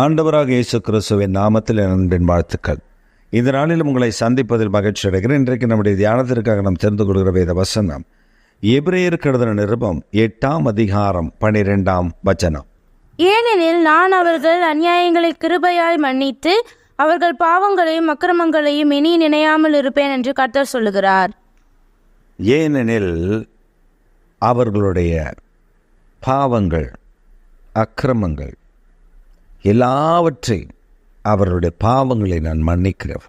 ஆண்டவராக இயேசு கிறிஸ்துவின் நாமத்தில் அன்பின் வாழ்த்துக்கள். இந்த நாளிலும் உங்களை சந்திப்பதில் மகிழ்ச்சி அடைகிறேன். இன்றைக்கு நம்முடைய தியானத்திற்காக நாம் தெரிந்து கொள்கிற வேத வசனம் எபிரேயருக்கு எழுதின நிருபம் எட்டாம் அதிகாரம் பனிரெண்டாம் வச்சனம் ஏனெனில் நான் அவர்கள் அநியாயங்களை கிருபையாய் மன்னித்து அவர்கள் பாவங்களையும் அக்கிரமங்களையும் இனி நினையாமல் இருப்பேன் என்று கர்த்தர் சொல்லுகிறார். ஏனெனில் அவர்களுடைய பாவங்கள் அக்கிரமங்கள் எல்லாவற்றையும் அவருடைய பாவங்களை நான் மன்னிக்கிறேன்.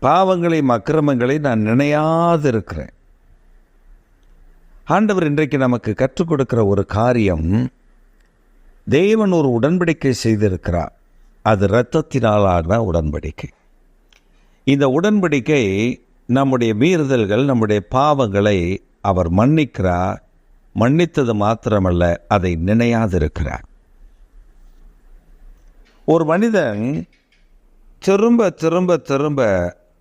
பாவங்களையும் அக்கிரமங்களை நான் நினையாதிருக்கிறேன். ஆண்டவர் இன்றைக்கு நமக்கு கற்றுக் கொடுக்கிற ஒரு காரியம் தேவன் ஒரு உடன்படிக்கை செய்திருக்கிறார். அது இரத்தத்தினாலான உடன்படிக்கை. இந்த உடன்படிக்கை நம்முடைய மீறுதல்கள் நம்முடைய பாவங்களை அவர் மன்னிக்கிறார். மன்னித்தது மாத்திரமல்ல அதை நினையாதிருக்கிறார். ஒரு மனிதன் திரும்ப திரும்ப திரும்ப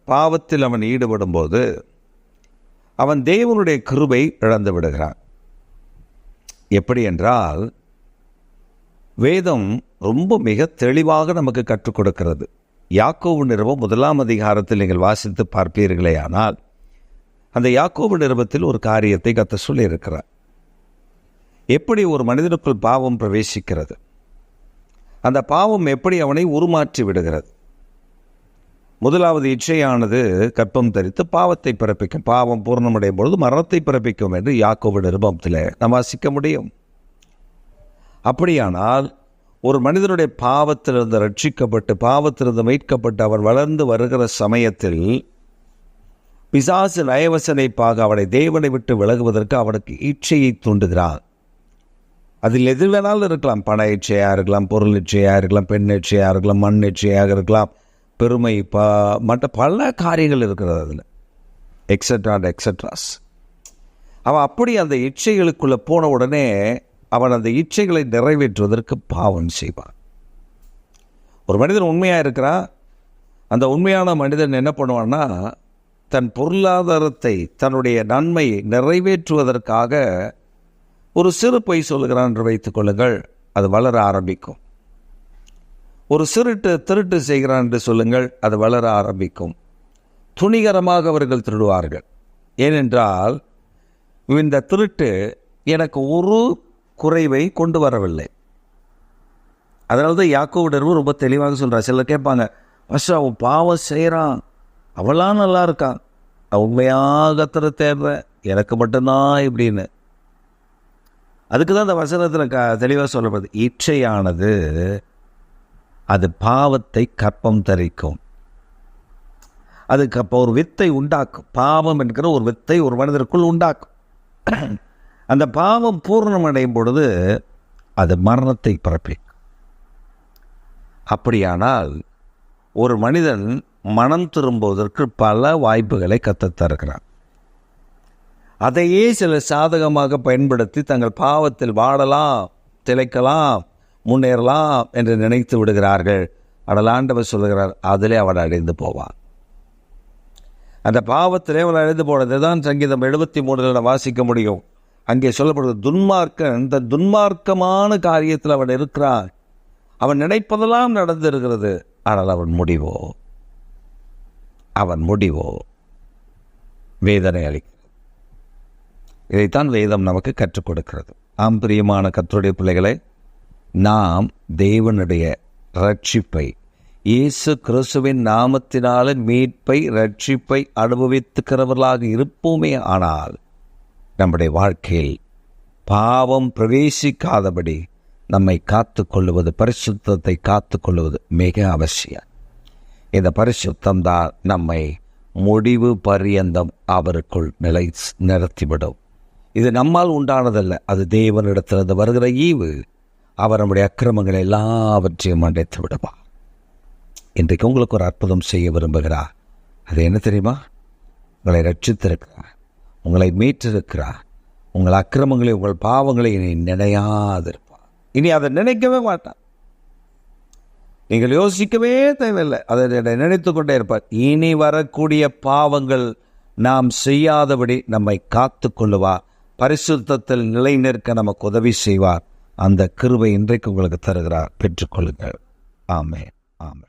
பாவத்தில் அவன் ஈடுபடும் போது அவன் தேவனுடைய கிருபை இழந்து விடுகிறான். எப்படி என்றால் வேதம் ரொம்ப மிக தெளிவாக நமக்கு கற்றுக் கொடுக்கிறது. யாக்கோவு நிறுவம் முதலாம் அதிகாரத்தில் நீங்கள் வாசித்து பார்ப்பீர்களே ஆனால் அந்த யாக்கோவு நிறுவத்தில் ஒரு காரியத்தை கத்த சொல்லியிருக்கிறார். எப்படி ஒரு மனிதனுக்குள் பாவம் பிரவேசிக்கிறது? அந்த பாவம் எப்படி அவனை உருமாற்றி விடுகிறது? முதலாவது இச்சையானது கற்பம் தரித்து பாவத்தை பிறப்பிக்கும் பாவம் பூர்ணமடையும் பொழுது மரணத்தை பிறப்பிக்கும் என்று யாக்கோவு நிருபத்தில் நாம் வாசிக்க முடியும். அப்படியானால் ஒரு மனிதனுடைய பாவத்திலிருந்து ரட்சிக்கப்பட்டு பாவத்திலிருந்து மீட்கப்பட்டு அவன் வளர்ந்து வருகிற சமயத்தில் பிசாசு நயவசனைப்பாக அவனை தேவனை விட்டு விலகுவதற்கு அவனுக்கு இச்சையை தூண்டுகிறான். அதில் எது வேணாலும் இருக்கலாம். பண இச்சையாக இருக்கலாம் பொருள் இச்சையாக இருக்கலாம் பெண் இச்சையாக இருக்கலாம் மண் இச்சையாக இருக்கலாம் பெருமை ப மற்ற பல காரியங்கள் இருக்கிறது அதில். எக்ஸட்ரா அண்ட் எக்ஸட்ராஸ் அவன் அப்படி அந்த இச்சைகளுக்குள்ளே போன உடனே அவன் அந்த இச்சைகளை நிறைவேற்றுவதற்கு பாவம் செய்வான். ஒரு மனிதன் உண்மையாக இருக்கிறான். அந்த உண்மையான மனிதன் என்ன பண்ணுவான்னா தன் பொருளாதாரத்தை தன்னுடைய நன்மையை நிறைவேற்றுவதற்காக ஒரு சிறு பொய் சொல்லுகிறான் என்று வைத்துக் கொள்ளுங்கள். அது வளர ஆரம்பிக்கும். ஒரு சிறுட்டு திருட்டு செய்கிறான் என்று சொல்லுங்கள் அது வளர ஆரம்பிக்கும். துணிகரமாக அவர்கள் திருடுவார்கள். ஏனென்றால் இந்த திருட்டு எனக்கு ஒரு குறைவை கொண்டு வரவில்லை. அதனால தான் யாக்கோவிடரும் ரொம்ப தெளிவாக சொல்கிறார் சிலர் கேட்பாங்க ஃபஸ்ட்டு அவன் பாவம் செய்கிறான் அவளாம் நல்லா இருக்கான். உண்மையாக திற எனக்கு மட்டும்தான் இப்படின்னு. அதுக்கு தான் அந்த வசனத்தில் க தெளிவாக சொல்லப்படுது. இச்சையானது அது பாவத்தை கற்பம் தரிக்கும். அதுக்கு அப்போ ஒரு வித்தை உண்டாக்கும். பாவம் என்கிற ஒரு வித்தை ஒரு மனிதருக்குள் உண்டாக்கும். அந்த பாவம் பூர்ணமடையும் பொழுது அது மரணத்தை பிறப்பிக்கும். அப்படியானால் ஒரு மனிதன் மனம் திரும்புவதற்கு பல வாய்ப்புகளை கற்றுத்தருகிறான் அதையே சில சாதகமாக பயன்படுத்தி தங்கள் பாவத்தில் வாழலாம் திளைக்கலாம் முன்னேறலாம் என்று நினைத்து விடுகிறார்கள். அடலாண்டவர் சொல்லுகிறார் அதிலே அவன் அடைந்து போவான். அந்த பாவத்திலே அவன் அழிந்து போனது தான் சங்கீதம் எழுபத்தி மூணில் வாசிக்க முடியும். அங்கே சொல்லப்படுது துன்மார்க்கன் இந்த துன்மார்க்கமான காரியத்தில் அவன் இருக்கிறான். அவன் நினைப்பதெல்லாம் நடந்திருக்கிறது ஆனால் அவன் முடிவோ? அவன் முடிவோ? வேதனை அளிக்கும். இதைத்தான் வேதம் நமக்கு கற்றுக் கொடுக்கிறது. ஆம் பிரியமான கத்தருடைய பிள்ளைகளை நாம் தேவனுடைய ரட்சிப்பை இயேசு கிறிஸ்துவின் நாமத்தினால மீட்பை ரட்சிப்பை அனுபவித்துக்கிறவர்களாக இருப்போமே ஆனால் நம்முடைய வாழ்க்கையில் பாவம் பிரவேசிக்காதபடி நம்மை காத்து கொள்ளுவது பரிசுத்தத்தை காத்து கொள்ளுவது மிக அவசியம். இந்த பரிசுத்தம் தான் நம்மை முடிவு பரியந்தம் அவருக்குள் நிலை நிறுத்திவிடும். இது நம்மால் உண்டானதல்ல. அது தேவனிடத்திலிருந்து வருகிற ஈவு. அவர் நம்முடைய அக்கிரமங்களை எல்லாவற்றையும் அடைத்து விடுவார் இன்றைக்கு உங்களுக்கு ஒரு அற்புதம் செய்ய விரும்புகிறார். அது என்ன தெரியுமா? உங்களை ரட்சித்திருக்கிறார். உங்களை மீட்டிருக்கிறார். உங்கள் அக்கிரமங்களை உங்கள் பாவங்களை இனி நினையாதிருப்பார். இனி அதை நினைக்கவே மாட்டான் நீங்கள் யோசிக்கவே தேவையில்லை. அதை நினைத்து கொண்டே இருப்பார். இனி வரக்கூடிய பாவங்கள் நாம் செய்யாதபடி நம்மை காத்து கொள்ளுவார். பரிசுத்தத்தில் நிலை நிற்க நமக்கு உதவி செய்வார். அந்த கிருபை இன்றைக்கு உங்களுக்கு தருகிறார். பெற்றுக்கொள்ளுங்கள். ஆமே ஆமே